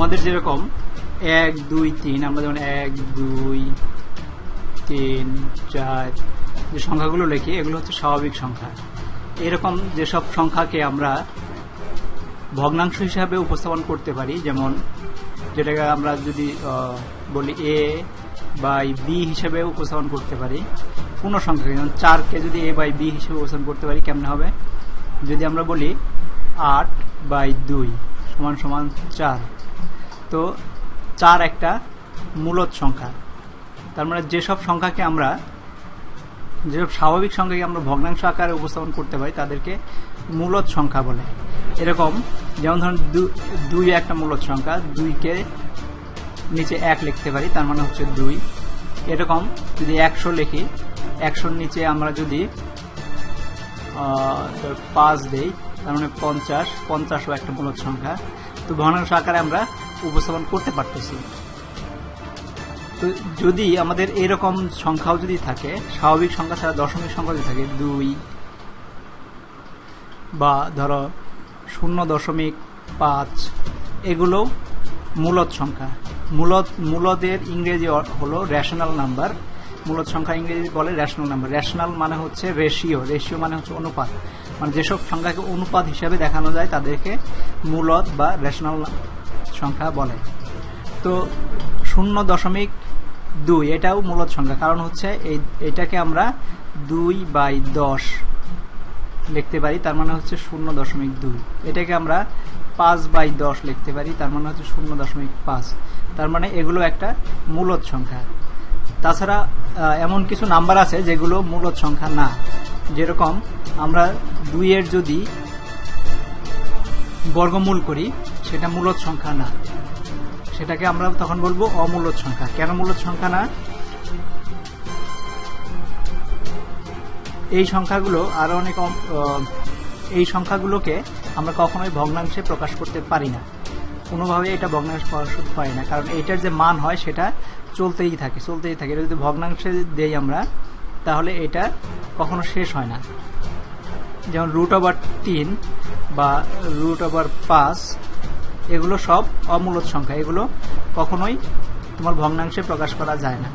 আমাদের যেরকম এক, দুই, তিন, আমরা যেমন এক, দুই, তিন, চার, যে সংখ্যাগুলো লিখি, এগুলো হচ্ছে স্বাভাবিক সংখ্যা। এরকম যেসব সংখ্যাকে আমরা ভগ্নাংশ হিসাবে উপস্থাপন করতে পারি, যেমন যেটাকে আমরা যদি বলি এ বাই বি হিসেবে উপস্থাপন করতে পারি, পূর্ণ সংখ্যাকে, যেমন চারকে যদি এ বাই বি হিসেবে উপস্থাপন করতে পারি, কেমন হবে? যদি আমরা বলি আট বাই দুই সমান সমান চার তো চার একটা মূলত সংখ্যা। তার মানে যেসব সংখ্যাকে আমরা, যেসব স্বাভাবিক সংখ্যাকে আমরা ভগ্নাংশ আকারে উপস্থাপন করতে পারি, তাদেরকে মূলত সংখ্যা বলে। এরকম যেমন ধরুন দুই একটা মূলত সংখ্যা, দুইকে নিচে এক লিখতে পারি, তার মানে হচ্ছে দুই। এরকম যদি একশো লিখি, একশোর নিচে আমরা যদি পাঁচ দেই, তার মানে পঞ্চাশ, পঞ্চাশও একটা মূলত সংখ্যা। তো ভগ্নাংশ আকারে আমরা উপস্থাপন করতে পারতেছি। তো যদি আমাদের এরকম সংখ্যাও যদি থাকে, স্বাভাবিক সংখ্যা ছাড়া দশমিক সংখ্যা যদি থাকে, দুই বা ধরো শূন্য দশমিক পাঁচ এগুলো মূলত সংখ্যা। মূলত, মূলদের ইংরেজি হলো রেশনাল নাম্বার মূলত সংখ্যা ইংরেজি বলে রেশনাল নাম্বার রেশনাল মানে হচ্ছে রেশিও রেশিও মানে হচ্ছে অনুপাত। মানে যেসব সংখ্যাকে অনুপাত হিসাবে দেখানো যায়, তাদেরকে মূলত বা রেশনাল সংখ্যা বলে। তো শূন্য দশমিক দুই, এটাও মূলত সংখ্যা। কারণ হচ্ছে এই, এটাকে আমরা দুই বাই দশ লিখতে পারি, তার মানে হচ্ছে শূন্য দশমিক দুই। এটাকে আমরা পাঁচ বাই দশ লিখতে পারি, তার মানে হচ্ছে শূন্য দশমিক পাঁচ। তার মানে এগুলো একটা মূলত সংখ্যা। তাছাড়া এমন কিছু নাম্বার আছে যেগুলো মূলত সংখ্যা না। যেরকম আমরা দুইয়ের যদি বর্গমূল করি সেটা মূলত সংখ্যা না। সেটাকে আমরা তখন বলব অমূলত সংখ্যা। কেন মূলত সংখ্যা না? এই সংখ্যাগুলো আরও অনেক এই সংখ্যাগুলোকে আমরা কখনোই ভগ্নাংশে প্রকাশ করতে পারি না। কোনোভাবে এটা ভগ্নাংশে প্রকাশ করতে পারি না। কারণ এইটার যে মান হয়, সেটা চলতেই থাকে চলতেই থাকে। এটা যদি ভগ্নাংশে দেই আমরা, তাহলে এটা কখনো শেষ হয় না। যেমন রুট ওভার তিন বা রুট ওভার পাঁচ এগুলো সব অমূলত সংখ্যা। এগুলো কখনোই তোমার ভগ্নাংশে প্রকাশ করা যায় না।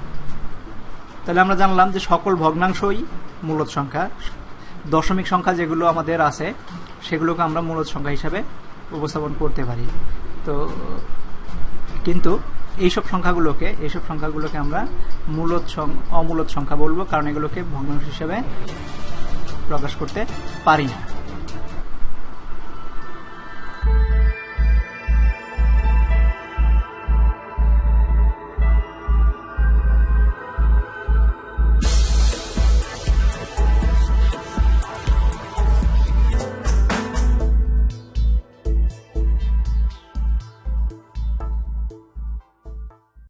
তাহলে আমরা জানলাম যে সকল ভগ্নাংশই মূলত সংখ্যা। দশমিক সংখ্যা যেগুলো আমাদের আছে, সেগুলোকে আমরা মূলত সংখ্যা হিসাবে উপস্থাপন করতে পারি। তো, কিন্তু এইসব সংখ্যাগুলোকে এইসব সংখ্যাগুলোকে আমরা মূলত অমূলত সংখ্যা বলব, কারণ এগুলোকে ভগ্নাংশ হিসাবে প্রকাশ করতে পারি না।